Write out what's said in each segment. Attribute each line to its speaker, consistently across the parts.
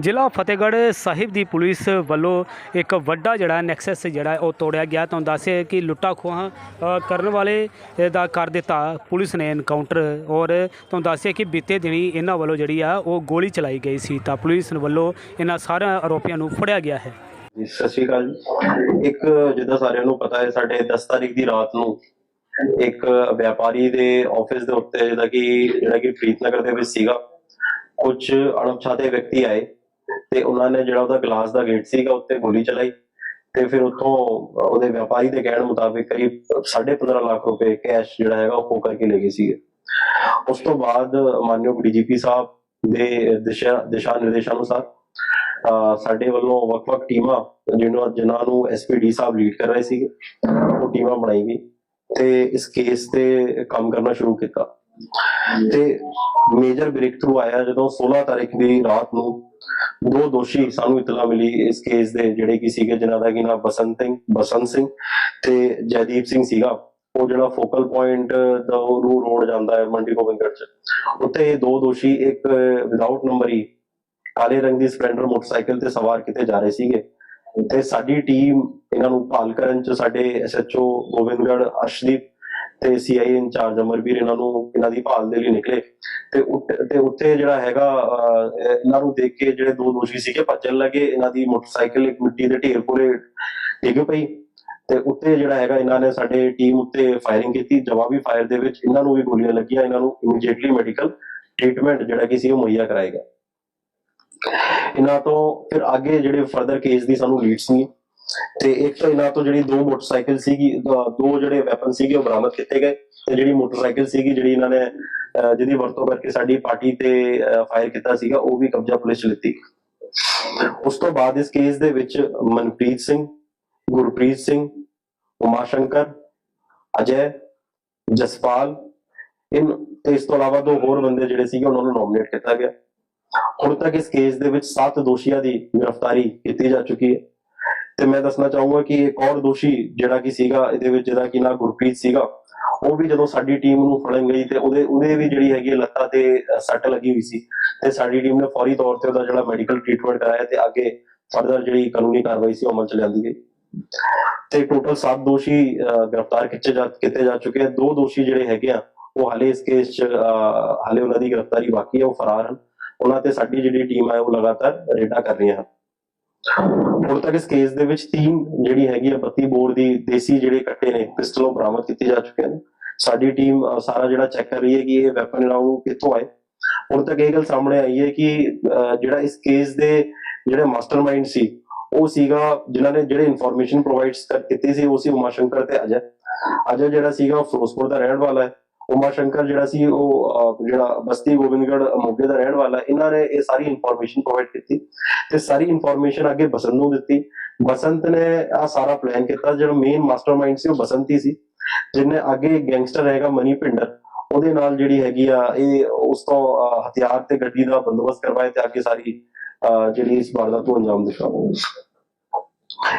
Speaker 1: ਜ਼ਿਲ੍ਹਾ ਫਤਿਹਗੜ੍ਹ ਸਾਹਿਬ ਦੀ ਪੁਲਿਸ ਵੱਲੋਂ ਇੱਕ ਵੱਡਾ ਜਿਹੜਾ ਨੈਕਸਸ ਜਿਹੜਾ ਉਹ ਤੋੜਿਆ ਗਿਆ। ਤੁਹਾਨੂੰ ਦੱਸਿਆ ਕਿ ਲੁੱਟਾ ਖੋਹਾਂ ਕਰਨ ਵਾਲੇ ਦਾ ਕਰ ਦਿੱਤਾ ਪੁਲਿਸ ਨੇ ਐਨਕਾਊਂਟਰ ਔਰ ਤੁਹਾਨੂੰ ਦੱਸਿਆ ਕਿ ਬੀਤੇ ਦਿਨੀ ਇਹਨਾਂ ਵੱਲੋਂ ਜਿਹੜੀ ਆ ਉਹ ਗੋਲੀ ਚਲਾਈ ਗਈ ਸੀ ਤਾਂ ਪੁਲਿਸ ਵੱਲੋਂ ਇਹਨਾਂ ਸਾਰਿਆਂ ਆਰੋਪੀਆਂ ਨੂੰ ਫੜਿਆ ਗਿਆ ਹੈ।
Speaker 2: ਜੀ, ਸਤਿ ਸ਼੍ਰੀ ਅਕਾਲ ਇੱਕ ਜਿੱਦਾਂ ਸਾਰਿਆਂ ਨੂੰ ਪਤਾ ਹੈ ਸਾਡੇ 10 ਤਾਰੀਖ ਦੀ ਰਾਤ ਨੂੰ ਇੱਕ ਵਪਾਰੀ ਦੇ ਆਫਿਸ ਦੇ ਉੱਤੇ ਜਿਹੜਾ ਕਿ ਜਿਹੜਾ ਕਿ ਫਰੀਦਨਗਰ ਦੇ ਵਿੱਚ ਸੀਗਾ ਕੁਝ ਅਣਪਛਾਤੇ ਵਿਅਕਤੀ ਆਏ। ਤੇ ਉਹਨਾਂ ਨੇ ਜਿਹੜਾ ਉਹਦਾ ਗਲਾਸ ਦਾ ਗੇਟ ਸੀਗਾ ਉੱਤੇ ਗੋਲੀ ਚਲਾਈ ਤੇ ਫਿਰ ਉੱਥੋਂ ਉਹਦੇ ਵਪਾਰੀ ਦੇ ਕਹਿਣ ਮੁਤਾਬਿਕ ਕਰੀਬ 15.5 ਲੱਖ ਰੁਪਏ ਕੈਸ਼ ਜਿਹੜਾ ਹੈਗਾ ਉਹ ਖੋ ਕਰਕੇ ਲੈ ਗਏ ਸੀਗੇ। ਉਸ ਤੋਂ ਬਾਅਦ ਮਾਨਯੋਗ ਡੀਜੀਪੀ ਸਾਹਿਬ ਦੇ ਦਿਸ਼ਾ ਦਿਸ਼ਾ ਨਿਰਦੇਸ਼ਾਂ ਅਨੁਸਾਰ ਸਾਡੇ ਵੱਲੋਂ ਵੱਖ-ਵੱਖ ਟੀਮਾਂ, ਜਿਹਨਾਂ ਜਿਨ੍ਹਾਂ ਨੂੰ ਐਸਪੀਡੀ ਸਾਹਿਬ ਲੀਡ ਕਰ ਰਹੇ ਸੀਗੇ, ਉਹ ਟੀਮਾਂ ਬਣਾਈ ਗਈ ਤੇ ਇਸ ਕੇਸ ਤੇ ਕੰਮ ਕਰਨਾ ਸ਼ੁਰੂ ਕੀਤਾ। ਤੇ ਮੇਜਰ ਬ੍ਰੇਕ ਥਰੂ ਆਇਆ ਜਦੋਂ 16 ਤਾਰੀਖ ਦੀ ਰਾਤ ਨੂੰ ਦੋ ਦੋਸ਼ੀ ਸਾਨੂੰ ਇਤਲਾ ਮਿਲੀ ਇਸ ਕੇਸ ਦੇ, ਜਿਹੜੇ ਕੀ ਸੀਗੇ, ਜਿਨ੍ਹਾਂ ਦਾ ਕੀ ਨਾਮ, ਬਸੰਤ ਸਿੰਘ ਬਸੰਤ ਸਿੰਘ ਤੇ ਜੈਦੀਪ ਸਿੰਘ ਸੀਗਾ। ਉਹ ਜਿਹੜਾ ਫੋਕਲ ਪੁਆਇੰਟ ਦਾ ਰੂ ਰੋਡ ਜਾਂਦਾ ਹੈ ਮੰਡੀ ਗੋਬਿੰਦਗੜ੍ਹ ਚ। ਉੱਥੇ ਦੋ ਦੋਸ਼ੀ, ਇੱਕ ਵਿਦਆਊਟ ਨੰਬਰ ਹੀ ਕਾਲੇ ਰੰਗ ਦੀ ਸਪਲੈਂਡਰ ਮੋਟਰਸਾਈਕਲ ਤੇ ਸਵਾਰ ਕਿਤੇ ਜਾ ਰਹੇ ਸੀਗੇ। ਤੇ ਸਾਡੀ ਟੀਮ ਇਹਨਾਂ ਨੂੰ ਭਾਲ ਕਰਨ ਚ ਸਾਡੇ ਐਸਐਚਓ ਗੋਬਿੰਦਗੜ੍ਹ, ਅਰਸ਼ਦੀਪ ਤੇ ਸੀਆਈ ਇੰਚਾਰਜ ਅਮਰਵੀਰ ਇਹਨਾਂ ਨੂੰ ਇਹਨਾਂ ਦੀ ਭਾਲ ਦੇ ਲਈ ਨਿਕਲੇ। ਤੇ ਤੇ ਉੱਥੇ ਜਿਹੜਾ ਹੈਗਾ ਇਹਨਾਂ ਨੂੰ ਦੇਖ ਕੇ ਜਿਹੜੇ ਦੋ ਦੋਸ਼ੀ ਸੀਗੇ, ਭੱਜਣ ਲੱਗੇ। ਇਹਨਾਂ ਦੀ ਮੋਟਰਸਾਈਕਲ ਇੱਕ ਮਿੱਟੀ ਦੇ ਢੇਰ ਕੋਲੇ ਡਿੱਗ ਪਈ। ਤੇ ਉੱਤੇ ਜਿਹੜਾ ਹੈਗਾ, ਇਹਨਾਂ ਨੇ ਸਾਡੇ ਟੀਮ ਉੱਤੇ ਫਾਇਰਿੰਗ ਕੀਤੀ। ਜਵਾਬੀ ਫਾਇਰ ਦੇ ਵਿੱਚ ਇਹਨਾਂ ਨੂੰ ਵੀ ਗੋਲੀਆਂ ਲੱਗੀਆਂ। ਇਹਨਾਂ ਨੂੰ ਇਮੀਡੀਏਟਲੀ ਮੈਡੀਕਲ ਟ੍ਰੀਟਮੈਂਟ ਜਿਹੜਾ ਕਿ ਸੀ, ਉਹ ਮੁਹੱਈਆ ਕਰਾਏਗਾ ਇਹਨਾਂ ਤੋਂ ਫਿਰ ਅੱਗੇ ਜਿਹੜੇ ਫਰਦਰ ਕੇਸ ਦੀ ਸਾਨੂੰ ਲੀਡਸ ਨਹੀਂ ਤੇ ਇੱਕ ਇਹਨਾਂ ਤੋਂ ਜਿਹੜੀ ਦੋ ਮੋਟਰਸਾਈਕਲ ਸੀਗੀ ਦੋ ਜਿਹੜੇ ਵੈਪਨ ਸੀਗੇ ਉਹ ਬਰਾਮਦ ਕੀਤੇ ਗਏ ਤੇ ਜਿਹੜੀ ਮੋਟਰਸਾਈਕਲ ਸੀਗੀ ਜਿਹੜੀ ਇਹਨਾਂ ਨੇ ਜਿਹਦੀ ਵਰਤੋਂ ਕਰਕੇ ਸਾਡੀ ਪਾਰਟੀ ਤੇ ਫਾਇਰ ਕੀਤਾ ਸੀਗਾ, ਉਹ ਵੀ ਕਬਜ਼ਾ ਪੁਲਿਸ ਲਿੱਤੀ। ਉਸ ਤੋਂ ਬਾਅਦ ਇਸ ਕੇਸ ਦੇ ਵਿੱਚ ਮਨਪ੍ਰੀਤ ਸਿੰਘ, ਗੁਰਪ੍ਰੀਤ ਸਿੰਘ ਉਮਾ ਸ਼ੰਕਰ ਅਜੇ, ਜਸਪਾਲ, ਇਨ, ਤੇ ਇਸ ਤੋਂ ਇਲਾਵਾ ਦੋ ਹੋਰ ਬੰਦੇ ਜਿਹੜੇ ਸੀਗੇ, ਉਹਨਾਂ ਨੂੰ ਨੋਮੀਨੇਟ ਕੀਤਾ ਗਿਆ। ਹੁਣ ਤੱਕ ਇਸ ਕੇਸ ਦੇ ਵਿੱਚ 7 ਦੋਸ਼ੀਆਂ ਦੀ ਗ੍ਰਿਫਤਾਰੀ ਕੀਤੀ ਜਾ ਚੁੱਕੀ ਹੈ। ਤੇ ਮੈਂ ਦੱਸਣਾ ਚਾਹੂੰਗਾ ਕਿ ਇੱਕ ਹੋਰ ਦੋਸ਼ੀ ਜਿਹੜਾ ਕਿ ਸੀਗਾ, ਇਹਦੇ ਵਿੱਚ ਜਿਹਦਾ ਕਿ ਨਾ ਗੁਰਪ੍ਰੀਤ ਸੀਗਾ, ਉਹ ਵੀ ਜਦੋਂ ਸਾਡੀ ਟੀਮ ਨੂੰ ਫੜਨ ਗਈ ਤੇ ਉਹਦੇ ਉਹਦੇ ਵੀ ਜਿਹੜੀ ਹੈਗੀ ਲੱਤਾਂ ਤੇ ਸੱਟ ਲੱਗੀ ਹੋਈ ਸੀ ਤੇ ਸਾਡੀ ਟੀਮ ਨੇ ਫੌਰੀ ਤੌਰ ਤੇ ਉਹਦਾ ਜਿਹੜਾ ਮੈਡੀਕਲ ਟ੍ਰੀਟਮੈਂਟ ਕਰਾਇਆ ਤੇ ਅੱਗੇ ਫਰਦਰ ਜਿਹੜੀ ਕਾਨੂੰਨੀ ਕਾਰਵਾਈ ਸੀ ਉਹ ਅਮਲ ਚ ਲਿਆਂਦੀ ਗਈ। ਤੇ ਟੋਟਲ 7 ਦੋਸ਼ੀ ਗ੍ਰਿਫਤਾਰ ਕੀਤੇ ਜਾ ਕੀਤੇ ਜਾ ਚੁੱਕੇ ਆ। ਦੋ ਦੋਸ਼ੀ ਜਿਹੜੇ ਹੈਗੇ ਆ, ਉਹ ਹਾਲੇ ਇਸ ਕੇਸ ਚ ਹਾਲੇ ਉਹਨਾਂ ਦੀ ਗ੍ਰਿਫਤਾਰੀ ਬਾਕੀ ਹੈ ਉਹ ਫਰਾਰ ਹਨ। ਉਹਨਾਂ ਤੇ ਸਾਡੀ ਜਿਹੜੀ ਟੀਮ ਹੈ ਉਹ ਲਗਾਤਾਰ ਰੇਡਾਂ ਕਰ ਰਹੀਆਂ ਹਨ। ਹੁਣ ਤੱਕ ਇਸ ਕੇਸ ਦੇ ਵਿੱਚ ਤਿੰਨ ਜਿਹੜੀ ਹੈਗੀ ਆ 32 ਬੋਰ ਦੀ ਦੇਸੀ ਜਿਹੜੇ ਕੱਟੇ ਨੇ ਪਿਸਟਲੋਂ ਬਰਾਮਦ ਕੀਤੇ ਜਾ ਚੁੱਕੇ ਨੇ। ਸਾਡੀ ਟੀਮ ਸਾਰਾ ਜਿਹੜਾ ਚੈੱਕ ਕਰ ਰਹੀ ਹੈ ਕਿ ਇਹ ਵੈਪਨ ਇਹਨਾਂ ਕਿੱਥੋਂ ਆਏ। ਹੁਣ ਤੱਕ ਇਹ ਗੱਲ ਸਾਹਮਣੇ ਆਈ ਹੈ ਕਿ ਜਿਹੜਾ ਇਸ ਕੇਸ ਦੇ ਜਿਹੜੇ ਮਾਸਟਰਮਾਈਂਡ ਸੀ, ਉਹ ਸੀਗਾ ਜਿਨ੍ਹਾਂ ਨੇ ਜਿਹੜੇ ਇਨਫੋਰਮੇਸ਼ਨ ਪ੍ਰੋਵਾਈਡਸ ਕੀਤੀ ਸੀ, ਉਹ ਸੀ ਉਮਾ ਸ਼ੰਕਰ ਤੇ ਅਜੈ। ਅਜੈ ਜਿਹੜਾ ਸੀਗਾ ਫਿਰੋਜ਼ਪੁਰ ਦਾ ਰਹਿਣ ਵਾਲਾ ਹੈ। ਉਮਾ ਸ਼ੰਕਰ ਜਿਹੜਾ ਸੀ, ਉਹ ਜਿਹੜਾ ਬਸਤੀ ਗੋਬਿੰਦਗੜ੍ਹ ਮੋਗੇ ਦਾ ਰਹਿਣ ਵਾਲਾ, ਇਹਨਾਂ ਨੇ ਇਹ ਸਾਰੀ ਇਨਫੋਰਮੇਸ਼ਨ ਪ੍ਰੋਵਾਈਡ ਕੀਤੀ ਤੇ ਸਾਰੀ ਇਨਫੋਰਮੇਸ਼ਨ ਅੱਗੇ ਬਸੰਤ ਨੂੰ ਦਿੱਤੀ। ਬਸੰਤ ਨੇ ਆ ਸਾਰਾ ਪਲਾਨ ਕੀਤਾ, ਜਿਹੜਾ ਮੇਨ ਮਾਸਟਰਮਾਈਂਡ ਸੀ, ਉਹ ਬਸੰਤ ਸੀ, ਜਿਹਨੇ ਅੱਗੇ ਗੈਂਗਸਟਰ ਹੈਗਾ ਮਨੀ ਪਿੰਡਰ ਉਹਦੇ ਨਾਲ ਜਿਹੜੀ ਹੈਗੀ ਆ, ਇਹ ਉਸ ਤੋਂ ਹਥਿਆਰ ਤੇ ਗੱਡੀ ਦਾ ਬੰਦੋਬਸਤ ਕਰਵਾਇਆ ਤੇ ਅੱਗੇ ਸਾਰੀ ਜਿਹੜੀ ਇਸ ਵਾਰਦਾਤ ਨੂੰ ਅੰਜਾਮ ਦਿੱਤਾ।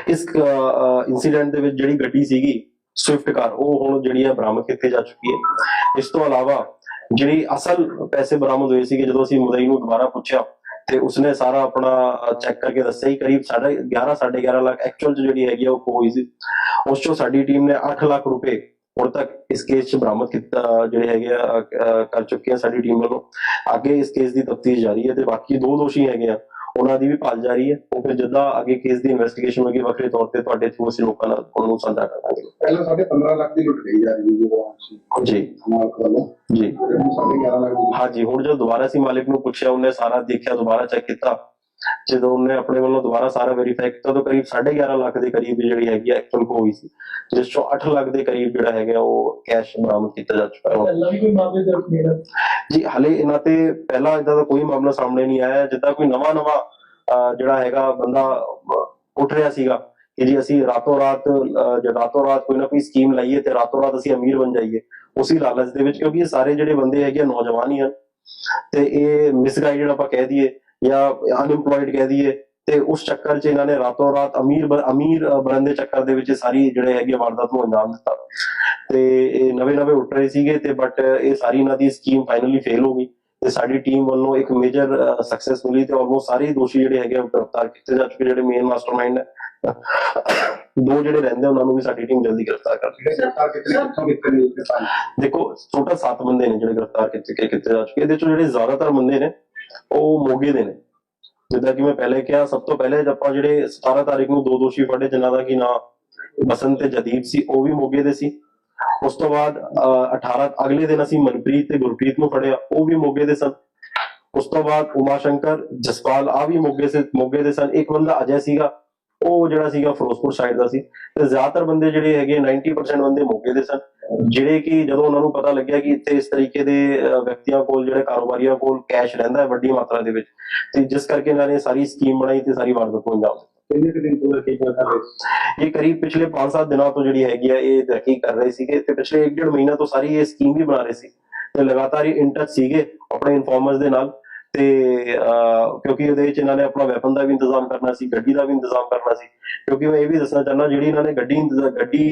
Speaker 2: ਇਸ ਇਨਸੀਡੈਂਟ ਦੇ ਵਿੱਚ ਜਿਹੜੀ ਗੱਡੀ ਸੀਗੀ ਸਵਿਫਟ ਕਾਰ ਉਹ ਹੁਣ ਜਿਹੜੀ ਆ ਬਰਾਮਦ ਕੀਤੀ ਜਾ ਚੁੱਕੀ ਹੈ। ਇਸ ਤੋਂ ਇਲਾਵਾ ਜਿਹੜੀ ਅਸਲ ਪੈਸੇ ਬਰਾਮਦ ਹੋਏ ਸੀਗੇ, ਜਦੋਂ ਅਸੀਂ ਮੁਦਈ ਨੂੰ ਦੁਬਾਰਾ ਪੁੱਛਿਆ, ਤੇ ਉਸਨੇ ਸਾਰਾ ਆਪਣਾ ਚੈੱਕ ਕਰਕੇ ਦੱਸਿਆ ਹੀ, ਕਰੀਬ ਸਾਢੇ 11 11.5 ਲੱਖ ਐਕਚੁਅਲ ਜਿਹੜੀ ਹੈਗੀ ਉਹ ਖੋਈ ਸੀ। ਉਸ ਚੋਂ ਸਾਡੀ ਟੀਮ ਨੇ 8 ਲੱਖ ਰੁਪਏ ਹੁਣ ਤੱਕ ਇਸ ਕੇਸ 'ਚ ਬਰਾਮਦ ਕੀਤਾ, ਜਿਹੜੇ ਹੈਗੇ ਆ ਕਰ ਚੁੱਕੇ ਆ ਸਾਡੀ ਟੀਮ ਵੱਲੋਂ। ਅੱਗੇ ਇਸ ਕੇਸ ਦੀ ਤਫਤੀਸ਼ ਜਾਰੀ ਹੈ ਤੇ ਬਾਕੀ ਦੋ ਦੋਸ਼ੀ ਹੈਗੇ ਆ, ਉਹਨਾਂ ਦੀ ਵੀ ਭਾਲ ਜਾਰੀ ਹੈ। ਫਿਰ ਜਿੱਦਾਂ ਅੱਗੇ ਕੇਸ ਦੀ ਇਨਵੈਸਟੀਗੇਸ਼ਨ ਹੋਏਗੀ ਵੱਖਰੇ ਤੌਰ ਤੇ ਤੁਹਾਡੇ ਥਰੂ ਅਸੀਂ ਲੋਕਾਂ ਨਾਲ ਉਹਨੂੰ ਸਾਂਝਾ ਕਰਾਂਗੇ
Speaker 3: ਪਹਿਲਾਂ ਸਾਡੇ 15 ਲੱਖ ਦੀ ਲੁੱਟ ਗਈ ਜਾ ਰਹੀ ਸੀ ਅਸੀਂ
Speaker 2: ਜੀ।
Speaker 3: ਮਾਲਕ ਵੱਲੋਂ।
Speaker 2: ਜੀ।
Speaker 3: ਤੇ ਸਾਡੇ 11 ਲੱਖ ਦੀ
Speaker 2: ਹਾਂਜੀ ਹੁਣ ਜਦੋਂ ਦੁਬਾਰਾ ਅਸੀਂ ਮਾਲਿਕ ਨੂੰ ਪੁੱਛਿਆ ਉਹਨੇ ਸਾਰਾ ਦੇਖਿਆ ਦੁਬਾਰਾ ਚੈੱਕ ਕੀਤਾ। ਜਦੋਂ ਉਹਨੇ ਆਪਣੇ ਵੱਲੋਂ ਦੁਬਾਰਾ ਸਾਰਾ ਵੈਰੀਫਾਈ ਕੀਤਾ ਤਾਂ ਕਰੀਬ 11.5 ਲੱਖ ਦੇ ਕਰੀਬ ਜਿਹੜੀ ਹੈਗੀ ਐਕਚੁਅਲ ਹੋਈ ਸੀ। ਜਿਸ ਚੋਂ 8 ਲੱਖ ਦੇ ਕਰੀਬ ਜਿਹੜਾ ਹੈਗਾ ਉਹ ਕੈਸ਼ ਬਰਾਮਦ ਕੀਤਾ ਜਾ ਚੁੱਕਾ ਹੈ।
Speaker 4: ਪਹਿਲਾਂ ਵੀ ਕੋਈ ਮਾਮਲੇ ਦਰਜ ਨਹੀਂ
Speaker 2: ਜੀ ਹਲੇ ਇਹਨਾਂ ਤੇ ਪਹਿਲਾਂ ਇਦਾਂ ਦਾ ਕੋਈ ਮਾਮਲਾ ਸਾਹਮਣੇ ਨਹੀਂ ਆਇਆ। ਜਿੱਦਾਂ ਕੋਈ ਨਵਾਂ ਨਵਾਂ ਜਿਹੜਾ ਹੈਗਾ ਬੰਦਾ ਅਹ, ਉੱਠ ਰਿਹਾ ਸੀਗਾ ਕਿ ਜੀ ਅਸੀਂ ਰਾਤੋਂ ਰਾਤ ਜੇ ਰਾਤੋਂ ਰਾਤ ਕੋਈ ਨਾ ਕੋਈ ਸਕੀਮ ਲਾਈਏ ਤੇ ਰਾਤੋਂ ਰਾਤ ਅਸੀਂ ਅਮੀਰ ਬਣ ਜਾਈਏ ਉਸੇ ਲਾਲਚ ਦੇ ਵਿੱਚ ਕਿਉਂਕਿ ਇਹ ਸਾਰੇ ਜਿਹੜੇ ਬੰਦੇ ਹੈਗੇ ਨੌਜਵਾਨ ਹੀ ਹਨ ਤੇ ਇਹ ਮਿਸਗਾਈਡਡ ਆਪਾਂ ਕਹਿ ਦਈਏ ਜਾਂ ਅਨਇੰਪਲੋਇਡ ਕਹਿ ਦਈਏ ਤੇ ਉਸ ਚੱਕਰ 'ਚ ਇਹਨਾਂ ਨੇ ਰਾਤੋਂ ਰਾਤ ਅਮੀਰ ਅਮੀਰ ਬਣਨ ਦੇ ਚੱਕਰ ਦੇ ਵਿੱਚ ਸਾਰੀ ਜਿਹੜੇ ਹੈਗੇ ਆ ਵਾਰਦਾਤ ਨੂੰ ਅੰਜਾਮ ਦਿੱਤਾ। ਤੇ ਇਹ ਨਵੇਂ ਨਵੇਂ ਉੱਠ ਰਹੇ ਸੀਗੇ ਤੇ ਬਟ ਇਹ ਸਾਰੀ ਇਹਨਾਂ ਦੀ ਸਕੀਮ ਫਾਈਨਲੀ ਫੇਲ ਹੋ ਗਈ। ਤੇ ਸਾਡੀ ਟੀਮ ਵੱਲੋਂ ਇੱਕ ਮੇਜਰ ਸਕਸੈਸ ਮਿਲੀ ਤੇ ਆਲਮੋਸਟ ਸਾਰੇ ਦੋਸ਼ੀ ਜਿਹੜੇ ਹੈਗੇ ਆ ਉਹ ਗ੍ਰਿਫਤਾਰ ਕੀਤੇ ਜਾ ਚੁੱਕੇ ਜਿਹੜੇ ਮੇਨ ਮਾਸਟਰਮਾਈਂਡ ਹੈ ਦੋ ਜਿਹੜੇ ਰਹਿੰਦੇ ਉਹਨਾਂ ਨੂੰ ਵੀ ਸਾਡੀ ਟੀਮ ਜਲਦੀ ਗ੍ਰਿਫਤਾਰ ਕਰ
Speaker 3: ਜਿਹੜੇ ਗ੍ਰਿਫਤਾਰ ਕਿਤਨੇ ਕਿੱਥੋਂ ਕਿੱਥੇ ਨਹੀਂ ਕਿਤਾਨ
Speaker 2: ਦੇਖੋ ਟੋਟਲ 7 ਬੰਦੇ ਨੇ ਜਿਹੜੇ ਗ੍ਰਿਫਤਾਰ ਕੀਤੇ ਕੀਤੇ ਜਾ ਚੁੱਕੇ ਇਹਦੇ ਚੋਂ ਜਿਹੜੇ ਜ਼ਿਆਦਾਤਰ ਬੰਦੇ ਨੇ ਉਹ ਮੋਗੇ ਦੇ ਨੇ। ਜਿੱਦਾਂ ਕਿ ਮੈਂ ਪਹਿਲੇ ਕਿਹਾ ਸਭ ਤੋਂ ਪਹਿਲੇ ਆਪਾਂ ਜਿਹੜੇ 17 ਤਾਰੀਖ ਨੂੰ ਦੋ ਦੋਸ਼ੀ ਫੜੇ ਜਿਨ੍ਹਾਂ ਦਾ ਕੀ ਨਾਂ ਬਸੰਤ ਤੇ ਜਦੀਪ ਸੀ ਉਹ ਵੀ ਮੋਗੇ ਦੇ ਸੀ। ਉਸ ਤੋਂ ਬਾਅਦ 18 ਅਗਲੇ ਦਿਨ ਅਸੀਂ ਮਨਪ੍ਰੀਤ ਤੇ ਗੁਰਪ੍ਰੀਤ ਨੂੰ ਫੜਿਆ, ਉਹ ਵੀ ਮੋਗੇ ਦੇ ਸਨ। ਉਸ ਤੋਂ ਬਾਅਦ ਉਮਾ ਸ਼ੰਕਰ ਜਸਪਾਲ ਆ ਵੀ ਮੋਗੇ ਸੇ, ਮੋਗੇ ਦੇ ਸਨ। ਇੱਕ ਬੰਦਾ ਅਜੇ ਸੀਗਾ, ਉਹ ਜਿਹੜਾ ਸੀਗਾ ਫਿਰੋਜ਼ਪੁਰ ਸਾਈਡ ਦਾ ਸੀ। ਤੇ ਜ਼ਿਆਦਾਤਰ ਬੰਦੇ ਜਿਹੜੇ ਹੈਗੇ 90% ਬੰਦੇ ਮੋਗੇ ਦੇ ਸਨ। ਜਿਹੜੇ ਕਿ ਜਦੋਂ ਉਹਨਾਂ ਨੂੰ ਪਤਾ ਲੱਗਿਆ ਕਿ ਇੱਥੇ ਇਸ ਤਰੀਕੇ ਦੇ ਵਿਅਕਤੀਆਂ ਕੋਲ, ਜਿਹੜੇ ਕਾਰੋਬਾਰੀਆਂ ਕੋਲ ਕੈਸ਼ ਰਹਿੰਦਾ ਹੈ ਵੱਡੀ ਮਾਤਰਾ ਦੇ ਵਿੱਚ, ਤੇ ਜਿਸ ਕਰਕੇ ਇਹਨਾਂ ਨੇ ਸਾਰੀ ਸਕੀਮ ਬਣਾਈ ਤੇ ਸਾਰੀ ਵਾਰਦਾਤ ਨੂੰ ਅੰਜਾਮ ਦਿੱਤਾ।
Speaker 3: ਕਿੰਨੇ ਕੁ ਦਿਨ ਤੋਂ ਕੀ ਕਰ ਰਹੇ ਸੀ?
Speaker 2: ਇਹ ਕਰੀਬ ਪਿਛਲੇ 5-7 ਦਿਨਾਂ ਤੋਂ ਜਿਹੜੀ ਹੈਗੀ ਆ, ਇਹ ਤਰੱਕੀ ਕਰ ਰਹੇ ਸੀਗੇ ਤੇ ਪਿਛਲੇ 1.5 ਮਹੀਨਾ ਤੋਂ ਸਾਰੀ ਇਹ ਸਕੀਮ ਵੀ ਬਣਾ ਰਹੇ ਸੀ। ਤੇ ਲਗਾਤਾਰ ਹੀ ਇਨ ਸੀਗੇ ਆਪਣੇ ਇਨਫਾਰਮਰਸ ਦੇ ਨਾਲ ਤੇ ਕਿਉਂਕਿ ਉਹਦੇ ਵਿੱਚ ਇਹਨਾਂ ਨੇ ਆਪਣਾ ਵੈਪਨ ਦਾ ਵੀ ਇੰਤਜ਼ਾਮ ਕਰਨਾ ਸੀ, ਗੱਡੀ ਦਾ ਵੀ ਇੰਤਜ਼ਾਮ ਕਰਨਾ ਸੀ। ਕਿਉਂਕਿ ਮੈਂ ਇਹ ਵੀ ਦੱਸਣਾ ਚਾਹੁੰਦਾ, ਜਿਹੜੀ ਇਹਨਾਂ ਨੇ ਗੱਡੀ ਗੱਡੀ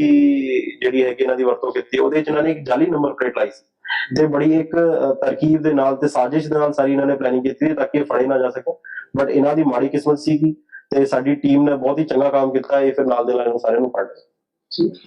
Speaker 2: ਜਿਹੜੀ ਹੈਗੀ ਇਹਨਾਂ ਦੀ ਵਰਤੋਂ ਕੀਤੀ, ਉਹਦੇ ਵਿੱਚ ਇਹਨਾਂ ਨੇ ਇੱਕ ਜਾਲੀ ਨੰਬਰ ਪਲੇਟ ਲਾਈ ਸੀ। ਤੇ ਬੜੀ ਇੱਕ ਤਰਕੀਬ ਦੇ ਨਾਲ ਤੇ ਸਾਜ਼ਿਸ਼ ਦੇ ਨਾਲ ਸਾਰੀ ਇਹਨਾਂ ਨੇ ਪਲੈਨਿੰਗ ਕੀਤੀ ਤਾਂ ਕਿ ਫੜੇ ਨਾ ਜਾ ਸਕਣ। ਬਟ ਇਹਨਾਂ ਦੀ ਮਾੜੀ ਕਿਸਮਤ ਸੀਗੀ। ਤੇ ਸਾਡੀ ਟੀਮ ਨੇ ਬਹੁਤ ਹੀ ਚੰਗਾ ਕੰਮ ਕੀਤਾ, ਇਹ ਫਿਰ ਨਾਲ ਦੇ ਨਾਲ ਇਹਨੂੰ ਸਾਰਿਆਂ ਨੂੰ ਫੜ ਲਿਆ।